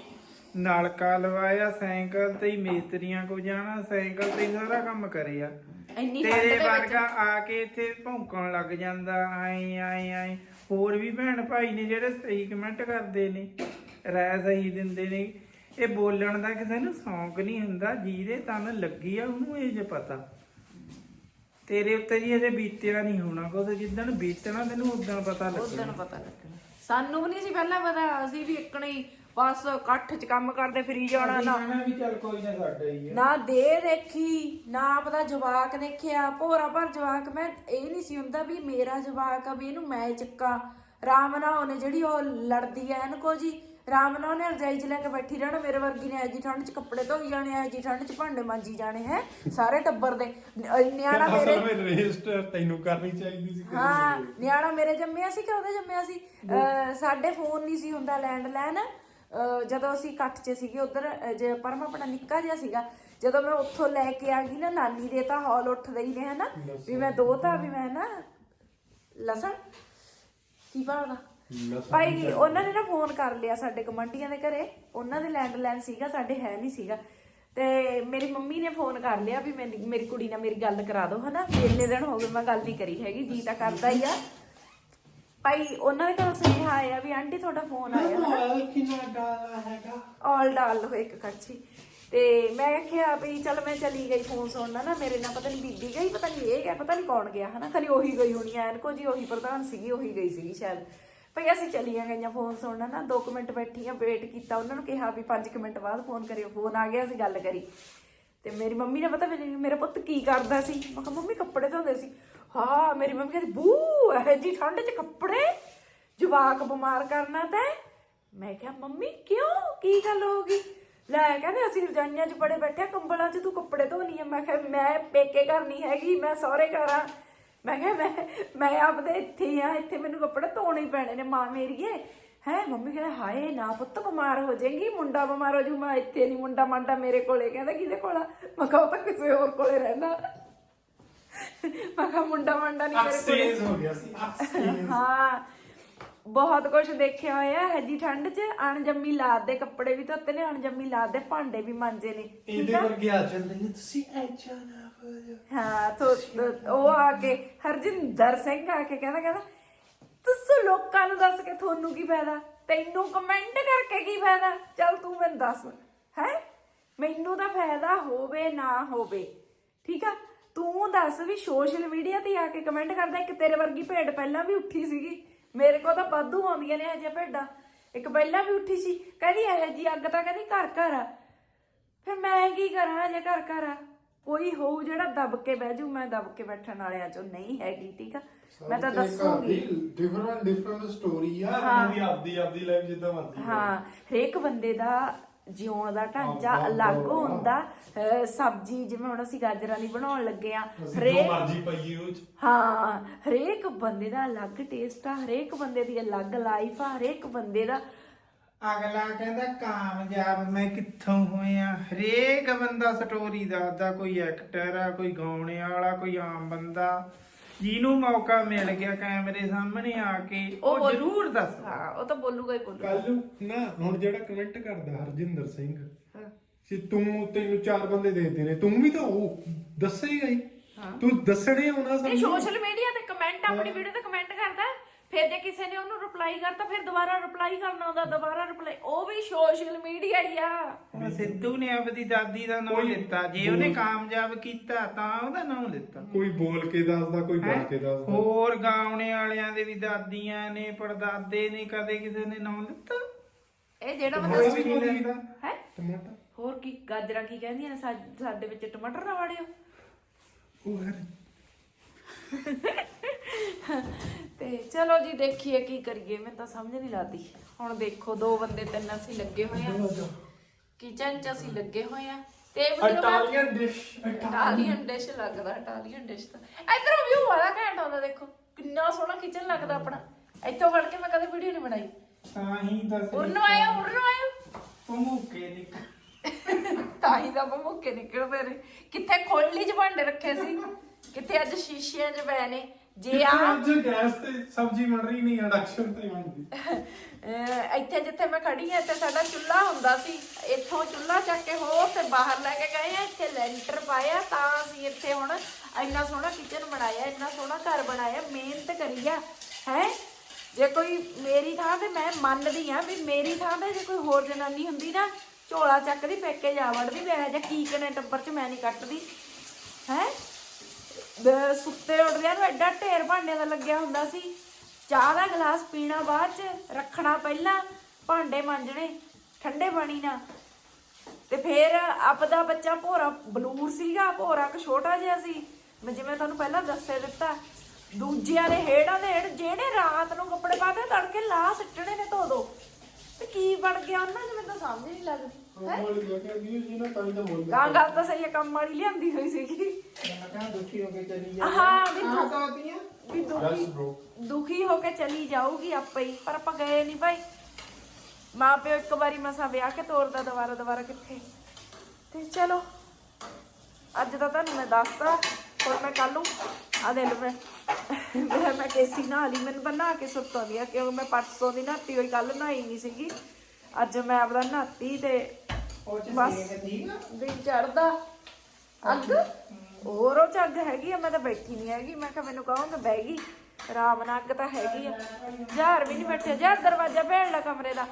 ਨਲਕਾ ਲਵਾਇਆ ਸਾਈਕਲ ਤੇ ਹੀ ਮੇਸਤਰੀਆਂ ਕੋ ਜਾਣਾ ਸਾਈਕਲ ਤੇ ਹੀ ਸਾਰਾ ਕੰਮ ਕਰਿਆ। ਇੰਨੀ ਠੰਡ ਤੇਰੇ ਦੇ ਵਿੱਚ ਵਰਗਾ ਆ ਕੇ ਇੱਥੇ ਭੌਂਕਣ ਲੱਗ ਜਾਂਦਾ ਆਈ ਆਈ ਆਈ। ਹੋਰ ਵੀ ਭੈਣ ਭਾਈ ਨੇ ਜਿਹੜੇ ਸਹੀ ਕਮੈਂਟ ਕਰਦੇ ਨੇ, ਰਾਇ ਸਹੀ ਦਿੰਦੇ ਨੇ, ਇਹ ਬੋਲਣ ਦਾ ਕਿਸੇ ਨੂੰ ਸ਼ੌਂਕ ਨਹੀਂ ਹੁੰਦਾ, ਜਿਹਦੇ ਤਨ ਲੱਗੀ ਆ ਉਹਨੂੰ ਇਹ ਜੇ ਪਤਾ। ਤੇਰੇ ਉੱਤੇ ਜੀ ਹਜੇ ਬੀਤਿਆ ਨਹੀਂ ਹੋਣਾ ਕੁਝ ਜਿੱਦਣ ਬੀਤਣਾ ਤੈਨੂੰ ਉਦੋਂ ਪਤਾ ਲੱਗਣਾ। ਦਿਨ ਪਤਾ ਲੱਗਣਾ। ਸਾਨੂੰ ਵੀ ਨਹੀਂ ਸੀ ਪਹਿਲਾਂ ਪਤਾ, ਅਸੀਂ ਵੀ ਇੱਕਣਾ ਹੀ ਬਸ ਇਕੱਠ 'ਚ ਕੰਮ ਕਰਦੇ ਫਿਰੀ ਜਾਣਾ ਨਾ। ਕਹਿਣਾ ਵੀ ਚੱਲ ਕੋਈ ਨਾ ਸਾਡਾ ਹੀ ਹੈ ਨਾ ਦੇ ਦੇਖੀ ਨਾ ਪਤਾ ਜਵਾਕ ਦੇਖਿਆ ਭੋਰਾ ਭਰ ਜਵਾਕ ਮੈਂ ਇਹ ਨਹੀਂ ਸੀ ਹੁੰਦਾ ਵੀ ਮੇਰਾ ਜਵਾਕ ਆ ਵੀ ਇਹਨੂੰ ਮੈਂ ਚੱਕਾਂ। ਰਾਮ ਨਾਲ ਉਹਨੇ ਜਿਹੜੀ ਉਹ ਲੜਦੀ ਐ ਇਹਨ ਕੋ ਜੀ ਰਾਮ ਨਾਲ ਉਹਨੇ ਰਜਾਈ 'ਚ ਲੈ ਕੇ ਬੈਠੀ ਰਹਿਣਾ ਮੇਰੇ ਵਰਗੀ ਨੇ ਐਜੀ ਠੰਡ 'ਚ ਕੱਪੜੇ ਧੋਈ ਜਾਣੇ ਐਜੀ ਠੰਡ 'ਚ ਭਾਂਡੇ ਮਾਂਜੀ ਜਾਣੇ ਹੈ? ਸਾਰੇ ਟੱਬਰ ਦੇ। ਨਿਆਣਾ ਮੇਰੇ ਅਸਲ ਵਿੱਚ ਰਜਿਸਟਰ ਤੈਨੂੰ ਕਰਨੀ ਚਾਹੀਦੀ ਸੀ ਹਾਂ ਨਿਆਣਾ ਮੇਰੇ ਜੰਮਿਆ ਸੀ ਕਿ ਉਹਦੇ ਜੰਮਿਆ ਸੀ? ਅਹ ਸਾਡੇ ਫੋਨ ਨਹੀਂ ਸੀ ਹੁੰਦਾ ਲੈਂਡਲਾਈਨ। ਜਦੋਂ ਅਸੀਂ ਇਕੱਠ 'ਚ ਸੀਗੇ ਉਧਰ ਜੇ ਪਰਮ ਆਪਣਾ ਨਿੱਕਾ ਜਿਹਾ ਸੀਗਾ ਜਦੋਂ ਮੈਂ ਉੱਥੋਂ ਲੈ ਕੇ ਆ ਗਈ ਨਾ ਨਾਨੀ ਦੇ ਤਾਂ ਹੌਲ ਉੱਠਦੇ ਹੀ ਨੇ ਹਨਾ? ਵੀ ਮੈਂ ਦੋ ਤਾਂ ਵੀ ਮੈਂ ਨਾ ਲਸਣ। ਕੀ ਭਾਲਦਾ ਭਾਈ ਉਹਨਾਂ ਨੇ ਨਾ ਫੋਨ ਕਰ ਲਿਆ ਸਾਡੇ ਕਮੰਡੀਆਂ ਦੇ ਘਰੇ। ਉਹਨਾਂ ਦੇ ਲੈਂਡਲਾਈਨ ਸੀਗਾ ਸਾਡੇ ਹੈ ਨਹੀਂ ਸੀਗਾ। ਤੇ ਮੇਰੀ ਮੰਮੀ ਨੇ ਫੋਨ ਕਰ ਲਿਆ ਵੀ ਮੇਰੀ ਮੇਰੀ ਕੁੜੀ ਨਾਲ ਮੇਰੀ ਗੱਲ ਕਰਾ ਦਿਓ ਹਨਾ? ਇੰਨੇ ਦਿਨ ਹੋ ਗਏ ਮੈਂ ਗੱਲ ਨਹੀਂ ਕਰੀ ਹੈਗੀ ਜੀ ਤਾਂ ਕਰਦਾ ਹੀ ਆ। ਭਾਈ ਉਹਨਾਂ ਦੇ ਘਰੋਂ ਸੁਨੇਹਾ ਆਇਆ ਵੀ ਆਂਟੀ ਤੁਹਾਡਾ ਫੋਨ ਆਇਆ ਹਨਾ? ਕਿੰਨਾ ਡਾਲਾ ਹੈਗਾ। ਆਲ ਡਾਲ ਹੋਏ ਇੱਕ ਕੜਛੀ ਤੇ ਮੈਂ ਕਿਹਾ ਵੀ ਚਲ ਮੈਂ ਚਲੀ ਗਈ ਫੋਨ ਸੁਣਨਾ ਨਾ ਮੇਰੇ ਨਾਲ ਪਤਾ ਨਹੀਂ ਬੀਬੀ ਗਈ ਪਤਾ ਨਹੀਂ ਇਹ ਗਿਆ ਪਤਾ ਨਹੀਂ ਕੌਣ ਗਿਆ ਹਨਾ? ਖਾਲੀ ਉਹੀ ਗਈ ਹੋਣੀ ਐ ਕੋ ਜੀ ਉਹੀ ਪ੍ਰਧਾਨ ਸੀਗੀ ਉਹੀ ਗਈ ਸੀਗੀ ਸ਼ਾਇਦ। ਭਈ ਅਸੀਂ ਚਲੀਆਂ ਗਈਆਂ ਫੋਨ ਸੁਣਨਾ ਨਾ 2 ਮਿੰਟ ਬੈਠੀਆਂ ਵੇਟ ਕੀਤਾ। ਉਹਨਾਂ ਨੂੰ ਕਿਹਾ ਵੀ 5 ਮਿੰਟ ਬਾਅਦ ਫੋਨ ਕਰਿਓ। ਫੋਨ ਆ ਗਿਆ ਅਸੀਂ ਗੱਲ ਕਰੀ। ਤੇ ਮੇਰੀ ਮੰਮੀ ਨੇ ਪਤਾ ਮੇਰਾ ਪੁੱਤ ਕੀ ਕਰਦਾ ਸੀ? ਮੈਂ ਕਿਹਾ ਮੰਮੀ ਕੱਪੜੇ ਧੋਂਦੇ ਸੀ। ਹਾਂ, ਮੇਰੀ ਮੰਮੀ ਕਹਿੰਦੀ ਬੂ ਇਹ ਜੀ ਠੰਡ 'ਚ ਕੱਪੜੇ? ਜਵਾਕ ਬਿਮਾਰ ਕਰਨਾ ਤੈਂ ਮੈਂ ਕਿਹਾ, ਮੰਮੀ, ਕਿਉਂ? ਕੀ ਗੱਲ ਹੋ ਗਈ? ਲੈ, ਕਹਿੰਦੇ, ਅਸੀਂ ਰਜਾਈਆਂ 'ਚ ਬੜੇ ਬੈਠੇ ਕੰਬਲਾਂ 'ਚ ਤੂੰ ਕੱਪੜੇ ਧੋਣੀ ਆ। ਮੈਂ ਕਿਹਾ, ਮੈਂ ਪੇਕੇ ਘਰ ਨਹੀਂ ਹੈਗੀ, ਮੈਂ ਸਹੁਰੇ ਘਰ ਆ ਮੈਂ ਕਿਹਾ, ਮੈਂ ਮੈਂ ਆਪਦੇ ਇੱਥੇ ਹੀ ਆ ਇੱਥੇ ਮੈਨੂੰ ਕੱਪੜੇ ਧੋਣੇ ਪੈਣੇ ਨੇ, ਮਾਂ ਮੇਰੀਏ। ਹੈ, ਮੰਮੀ ਕਹਿੰਦੇ, ਹਾਏ, ਨਾ ਪੁੱਤ, ਬਿਮਾਰ ਹੋ ਜਾਏਗੀ, ਮੁੰਡਾ ਬਿਮਾਰ ਹੋ ਜੂ ਮੈਂ ਇੱਥੇ ਨਹੀਂ ਮੁੰਡਾ ਮਾਂਡਾ ਮੇਰੇ ਕੋਲੇ। ਕਹਿੰਦਾ, ਕਿਹਦੇ ਕੋਲ ਆ? ਮੈਂ ਕਿਹਾ, ਉਹ ਤਾਂ ਕਿਸੇ ਹੋਰ ਕੋਲੇ ਰਹਿੰਦਾ। ਮੈਂ ਕਿਹਾ ਮੁੰਡਾ ਮੰਡਾ ਨਹੀਂ ਕੋਲ। ਐਕਸਚੇਂਜ ਹੋ ਗਿਆ ਸੀ ਹਾਂ ਬਹੁਤ ਕੁਝ ਦੇਖਿਆ ਹੋਇਆ ਹੈ ਜੀ ਠੰਡ 'ਚ। ਅਣਜੰਮੀ ਲਾਦ ਦੇ ਕੱਪੜੇ ਵੀ ਧੋਤੇ ਨੇ ਅਣਜੰਮੀ ਲਾਦ ਦੇ ਭਾਂਡੇ ਵੀ ਮਾਂਜੇ ਨੇ। ਇਹਦੇ ਵਰਗੇ ਆ ਜਾਂਦੇ ਨੇ। ਤੁਸੀਂ ਨਾ ਬੋਲੋ ਹਾਂ ਤੋ- ਉਹ ਆ ਕੇ ਹਰਜਿੰਦਰ ਸਿੰਘ ਆ ਕੇ ਕਹਿੰਦਾ ਕਹਿੰਦਾ ਤੁਸੀਂ ਲੋਕਾਂ ਨੂੰ ਦੱਸ ਕੇ ਤੁਹਾਨੂੰ ਕੀ ਫਾਇਦਾ? ਤੈਨੂੰ ਕਮੈਂਟ ਕਰਕੇ ਕੀ ਫਾਇਦਾ? ਚੱਲ ਤੂੰ ਮੈਨੂੰ ਦੱਸ ਹੈ? ਮੈਨੂੰ ਤਾਂ ਫਾਇਦਾ ਹੋਵੇ ਨਾ ਹੋਵੇ। ਠੀਕ ਆ? ਤੂੰ ਦੱਸ ਵੀ ਸੋਸ਼ਲ ਮੀਡੀਆ ਤੇ ਆ ਕੇ ਕਮੈਂਟ ਕਰਦਾ ਇੱਕ ਤੇਰੇ ਵਰਗੀ ਭੇਡ ਪਹਿਲਾਂ ਵੀ ਉੱਠੀ ਸੀਗੀ। ਮੇਰੇ ਕੋਲ ਤਾਂ ਵਾਧੂ ਆਉਂਦੀਆਂ ਨੇ ਹਜੇ ਭੇਡਾਂ। ਇੱਕ ਪਹਿਲਾਂ ਵੀ ਉੱਠੀ ਸੀ ਕਹਿੰਦੀ ਇਹ ਜੀ ਅੱਗ ਤਾਂ ਕਹਿੰਦੀ ਘਰ ਘਰ ਆ। ਫਿਰ ਮੈਂ ਕੀ ਕਰਾਂ ਜੇ ਘਰ ਘਰ ਆ? ਕੋਈ ਹੋਊ ਜਿਹੜਾ ਦਬ ਕੇ ਬਹਿ ਜੂ ਮੈਂ ਦਬ ਕੇ ਬੈਠਣ ਵਾਲਿਆਂ ਚੋਂ ਨਹੀਂ ਹੈਗੀ ਠੀਕ ਆ? ਮੈਂ ਤਾਂ ਦੱਸੂਗੀ। ਡਿਫਰੈਂਟ ਡਿਫਰੈਂਟ ਸਟੋਰੀ ਆ। ਆਪਦੀ ਆਪਦੀ ਲਾਈਫ ਜਿੱਦਾਂ ਮਰਜ਼ੀ ਹਾਂ ਹਰੇਕ ਬੰਦੇ ਦਾ ਜਿਉਣ ਦਾ ਢਾਂਚਾ ਅਲੱਗ ਹੁੰਦਾ। ਅਹ ਸਬਜ਼ੀ ਜਿਵੇਂ ਹੁਣ ਅਸੀਂ ਗਾਜਰਾਂ ਦੀ ਬਣਾਉਣ ਲੱਗੇ ਆ ਹਰੇਕ ਮਰਜ਼ੀ ਪਾਈਏ ਉਹ ਚ। ਹਾਂ ਹਰੇਕ ਬੰਦੇ ਦਾ ਅਲੱਗ ਟੇਸਟ ਆ ਹਰੇਕ ਬੰਦੇ ਦੀ ਅਲੱਗ ਲਾਈਫ ਆ ਹਰੇਕ ਬੰਦੇ ਦਾ ਅਗਲਾ ਕਹਿੰਦਾ ਕਾਮਯਾਬ ਮੈਂ ਕਿੱਥੋਂ ਹੋਇਆ? ਹਰੇਕ ਬੰਦਾ ਸਟੋਰੀ ਦੱਸਦਾ ਕੋਈ ਐਕਟਰ ਆ ਕੋਈ ਗਾਉਣੇ ਵਾਲਾ ਕੋਈ ਆਮ ਬੰਦਾ। ਜਿਹਨੂੰ ਮੌਕਾ ਮਿਲ ਗਿਆ ਕੈਮਰੇ ਸਾਹਮਣੇ ਆ ਕੇ ਉਹ ਉਹ ਬੋਲ- ਜ਼ਰੂਰ ਦੱਸ ਹਾਂ ਉਹ ਤਾਂ ਬੋਲੂਗਾ ਹੀ ਬੋਲੂਗਾ ਕੱਲ ਨੂੰ ਨਾ ਹੁਣ ਜਿਹੜਾ ਕਮੈਂਟ ਕਰਦਾ ਹਰਜਿੰਦਰ ਸਿੰਘ ਹਾਂ। ਸੀ ਤੂੰ ਤੈਨੂੰ ਚਾਰ ਬੰਦੇ ਦੇਤੇ ਨੇ ਤੂੰ ਵੀ ਤਾਂ ਉਹ ਦੱਸੇਗਾ ਹੀ। ਤੂੰ ਦੱਸਣੇ ਹੋਣਾ ਇਹ ਸੋਸ਼ਲ ਮੀਡੀਆ ਤੇ ਕਮੈਂਟ ਆਪਣੀ ਵੀਡੀਓ ਤੇ ਕਮੈਂਟ ਕਰਦਾ ਹੈ। ਫਿਰ ਜੇ ਕਿਸੇ ਨੇ ਉਹਨੂੰ ਰਿਪਲਾਈ ਕਰਤਾ ਫਿਰ ਦੁਬਾਰਾ ਰਿਪਲਾਈ ਕਰਨਾ ਹੁੰਦਾ ਦੁਬਾਰਾ ਰਿਪਲਾਈ ਉਹ ਵੀ ਸੋਸ਼ਲ ਮੀਡੀਆ ਹੀ ਆ। ਹੁਣ ਸਿੱਧੂ ਨੇ ਆਪਦੀ ਦਾਦੀ ਦਾ ਨਾਮ ਲਿੱਤਾ ਜੇ ਉਹਨੇ ਕਾਮਯਾਬ ਕੀਤਾ ਤਾਂ ਉਹਦਾ ਨਾਮ ਲਿੱਤਾ। ਕੋਈ ਬੋਲ ਕੇ ਦੱਸਦਾ ਕੋਈ ਗਾ ਹੈਂ? ਕੇ ਦੱਸਦਾ। ਹੋਰ ਗਾਉਣੇ ਵਾਲਿਆਂ ਦੇ ਵੀ ਦਾਦੀਆਂ ਨੇ ਪੜਦਾਦੇ ਨੇ ਕਦੇ ਕਿਸੇ ਨੇ ਨਾਮ ਲਿੱਤਾ? ਇਹ ਜਿਹੜਾ ਬੰਦਾ ਨਹੀਂ ਲੈਂਦਾ ਹੈ? ਟਮਾਟਰ? ਹੋਰ ਕੀ ਗਾਜਰਾਂ ਕੀ ਕਹਿੰਦੀਆਂ ਨੇ ਸਾ- ਸਾਡੇ ਵਿੱਚ ਟਮਾਟਰ ਨਾ ਵਾੜਿਓ। ਉਹ ਹਰ ਤੇ ਚਲੋ ਜੀ ਦੇਖੀਏ ਕੀ ਕਰੀਏ। ਮੈਨੂੰ ਤਾਂ ਸਮਝ ਨਹੀਂ ਲੱਗਦੀ। ਹੁਣ ਦੇਖੋ ਦੋ ਬੰਦੇ ਤਿੰਨ ਅਸੀਂ ਲੱਗੇ ਹੋਏ ਆ। ਕਿਚਨ 'ਚ ਅਸੀਂ ਲੱਗੇ ਹੋਏ ਆ। ਤੇ ਮੈਂ- ਇਟਾਲੀਅਨ ਡਿਸ਼ ਇਟਾਲੀਅਨ। ਡਿਸ਼ ਲੱਗਦਾ ਇਟਾਲੀਅਨ ਡਿਸ਼ ਤਾਂ। ਇਧਰੋਂ ਵਿਊ ਬੜਾ ਘੈਂਟ ਆਉਂਦਾ ਦੇਖੋ। ਕਿੰਨਾ ਸੋਹਣਾ ਕਿਚਨ ਲੱਗਦਾ ਆਪਣਾ। ਇੱਥੋਂ ਫੜ ਕੇ ਮੈਂ ਕਦੇ ਵੀਡੀਓ ਨਹੀਂ ਬਣਾਈ। ਤਾਂ ਹੀ ਦੱਸ ਉਰਨ ਆਇਆ ਉਰਨ ਆਇਆ ਭਮੂਕੇ ਨਿਕਲ ਤਾਂ ਹੀ ਤਾਂ ਭੁੱਕੇ ਨਿਕਲਦੇ ਨੇ। ਕਿੱਥੇ ਖੋਲੀ ਚ ਭਾਂਡੇ ਰੱਖੇ ਸੀ? ਕਿੱਥੇ ਅੱਜ ਸ਼ੀਸ਼ਿਆਂ 'ਚ ਪਏ ਨੇ? ਜੇ ਆ ਅੱਜ ਗੈਸ ਤੇ ਸਬਜ਼ੀ ਬਣ ਰਹੀ ਨਹੀਂ ਇੰਡਕਸ਼ਨ ਤੇ ਬਣਦੀ ਅਹ ਇੱਥੇ ਜਿੱਥੇ ਮੈਂ ਖੜੀ ਆ ਤੇ ਸਾਡਾ ਚੁੱਲ੍ਹਾ ਹੁੰਦਾ ਸੀ। ਇੱਥੋਂ ਚੁੱਲ੍ਹਾ ਚੱਕ ਕੇ ਹੋ ਤੇ ਬਾਹਰ ਲੈ ਕੇ ਗਏ ਆ ਇੱਥੇ ਲੈਂਟਰ ਪਾਇਆ ਤਾਂ ਅਸੀਂ ਇੱਥੇ ਹੁਣ ਇੰਨਾ ਸੋਹਣਾ ਕਿਚਨ ਬਣਾਇਆ ਇੰਨਾ ਸੋਹਣਾ ਘਰ ਬਣਾਇਆ ਮਿਹਨਤ ਕਰੀ ਆ। ਹੈ? ਜੇ ਕੋਈ ਮੇਰੀ ਥਾਂ ਤੇ ਮੈਂ ਮੰਨਦੀ ਆ ਵੀ ਮੇਰੀ ਥਾਂ ਤੇ ਜੇ ਕੋਈ ਹੋਰ ਜਨਾਨੀ ਹੁੰਦੀ ਨਾ ਝੋਲਾ ਚੱਕਦੀ ਪੇਕੇ ਜਾ ਵੜਦੀ ਵੀ ਜਿਹਾ ਕੀ ਕਨੇ ਟੱਬਰ ਚ ਮੈਂ ਨਹੀਂ ਕੱਟਦੀ। ਹੈ? ਬ- ਸੁੱਤੇ ਉੱਠਦਿਆਂ ਨੂੰ ਐਡਾ ਢੇਰ ਭਾਂਡਿਆਂ ਦਾ ਲੱਗਿਆ ਹੁੰਦਾ ਸੀ। ਚਾਹ ਦਾ ਗਲਾਸ ਪੀਣਾ ਬਾਅਦ ਚ, ਰੱਖਣਾ ਪਹਿਲਾਂ, ਭਾਂਡੇ ਮਾਂਜਣੇ, ਠੰਡੇ ਪਾਣੀ ਨਾਲ। ਤੇ ਫਿਰ ਆਪਦਾ ਬੱਚਾ ਭੋਰਾ ਬਲੂਰ ਸੀਗਾ, ਭੋਰਾ ਇੱਕ ਛੋਟਾ ਜਿਹਾ ਸੀ। ਮੈਂ ਜਿਵੇਂ ਤੁਹਾਨੂੰ ਪਹਿਲਾਂ ਦੱਸੇ ਦਿੱਤਾ, ਦੂਜਿਆਂ ਦੇ ਹੇੜਾਂ ਦੇ ਹੇੜ ਜਿਹੜੇ ਰਾਤ ਨੂੰ ਕੱਪੜੇ ਪਾਦੇ ਤੜਕੇ ਲਾ ਸਿੱਟਣੇ ਨੇ ਧੋ ਦੋ। ਤੇ ਕੀ ਬਣ ਗਿਆ ਉਹਨਾਂ ਨੂੰ? ਮੈਨੂੰ ਤਾਂ ਸਮਝ ਨਹੀਂ ਲੱਗਦੀ ਹੈ ਮੋਲ ਲੈ ਕੇ ਵੀ ਜੀ ਨਾ ਤਾਂ ਹੀ ਤਾਂ ਬੋਲ ਗਾਂ ਗੱਲ ਤਾਂ ਸਹੀ ਹੈ ਕੰਮ ਵਾਲੀ ਲਿਆਂਦੀ ਹੋਈ ਸੀਗੀ। ਮੈਂ ਕਹਾਂ ਦੁਖੀ ਹੋ ਕੇ ਚਲੀ ਹਾਂ ਵੀ ਹਾਂ ਦੁ- ਵੀ ਦੁਖੀ ਦੁਖੀ ਹੋ ਕੇ ਚਲੀ ਜਾਊਗੀ ਆਪੇ ਹੀ ਪਰ ਆਪਾਂ ਗਏ ਨਹੀਂ ਭਾਈ। ਮਾਂ ਪਿਓ ਇੱਕ ਵਾਰੀ ਮਸਾ ਵਿਆਹ ਕੇ ਤੋਰਦਾ ਦੁਬਾਰਾ ਦੁਬਾਰਾ ਕਿੱਥੇ? ਤੇ ਚਲੋ ਅੱਜ ਤਾਂ ਤੁਹਾਨੂੰ ਮੈਂ ਦੱਸਤਾ ਹੁਣ ਮੈਂ ਕੱਲ ਨੂੰ ਆ ਦੇ ਲਓ ਮੈਂ ਮੈਂ ਮੈਂ ਕੇਸੀ ਨਹਾ ਲਈ ਮੈਨੂੰ ਨਹਾ ਕੇ ਸੁੱਤ ਆਉਂਦੀ ਆ ਕਿਉਂਕਿ ਮੈਂ ਪਰਸੋਂ ਦੀ ਨਹਾਤੀ ਹੋਈ ਕੱਲ ਨਹਾਈ ਨਹੀਂ ਸੀਗੀ। ਅੱਜ ਮੈਂ ਆਪਦਾ ਨਹਾਤੀ ਤੇ ਬਸ। ਦਿਨ ਚੜਦਾ ਅੱਗ? ਹੋਰ ਉਹ ਚ ਅੱਗ ਹੈਗੀ ਆ ਮੈਂ ਤਾਂ ਬੈਠੀ ਨਹੀਂ ਹੈਗੀ ਮੈਂ ਕਿਹਾ ਮੈਨੂੰ ਕਹੋਗੇ ਬਹਿ ਗਈ ਆਰਾਮ ਨਾਲ ਅੱਗ ਤਾਂ ਹੈਗੀ ਆ। ਯਾਰ ਵੀ ਨਹੀਂ ਬੈਠੇ ਯਾਰ ਦਰਵਾਜ਼ਾ ਭੇੜ ਲਾ ਕਮਰੇ ਦਾ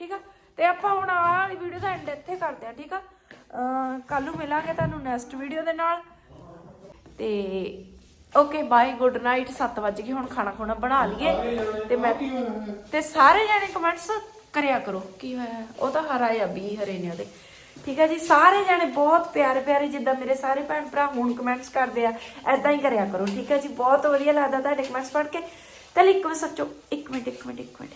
ਠੀਕ ਆ? ਤੇ ਆਪਾਂ ਹੁਣ ਆਹ ਵਾਲੀ ਵੀਡੀਓ ਦਾ ਐਂਡ ਇੱਥੇ ਕਰਦੇ ਆ ਠੀਕ ਆ? ਕੱਲ ਨੂੰ ਮਿਲਾਂਗੇ ਤੁਹਾਨੂੰ ਨੈਕਸਟ ਵੀਡੀਓ ਦੇ ਨਾਲ। ਤੇ ਓਕੇ ਬਾਏ ਗੁੱਡ ਨਾਈਟ 7 ਵਜ ਗਏ ਹੁਣ ਖਾਣਾ ਖੁਣਾ ਬਣਾ ਲਈਏ। ਤੇ ਮੈਂ ਤੇ ਸਾਰੇ ਜਣੇ ਕਮੈਂਟਸ ਕਰਿਆ ਕਰੋ। ਕੀ ਹੋਇਆ? ਉਹ ਤਾਂ ਹਰਾ ਆ ਵੀ ਹਰੇ ਨੇ ਉਹਦੇ। ਠੀਕ ਹੈ ਜੀ ਸਾਰੇ ਜਣੇ ਬਹੁਤ ਪਿਆਰੇ ਪਿਆਰੇ ਜਿੱਦਾਂ ਮੇਰੇ ਸਾਰੇ ਭੈਣ ਭਰਾ ਹੁਣ ਕਮੈਂਟਸ ਕਰਦੇ ਆ ਐਦਾਂ ਹੀ ਕਰਿਆ ਕਰੋ। ਠੀਕ ਹੈ ਜੀ ਬਹੁਤ ਵਧੀਆ ਲੱਗਦਾ ਤੁਹਾਡੇ ਕਮੈਂਟਸ ਪੜ੍ਹ ਕੇ। ਤੇ ਇੱਕ ਮਿੰਟ ਸੱਚੋ ਇੱਕ ਮਿੰਟ ਇੱਕ ਮਿੰਟ ਇੱਕ ਮਿੰਟ।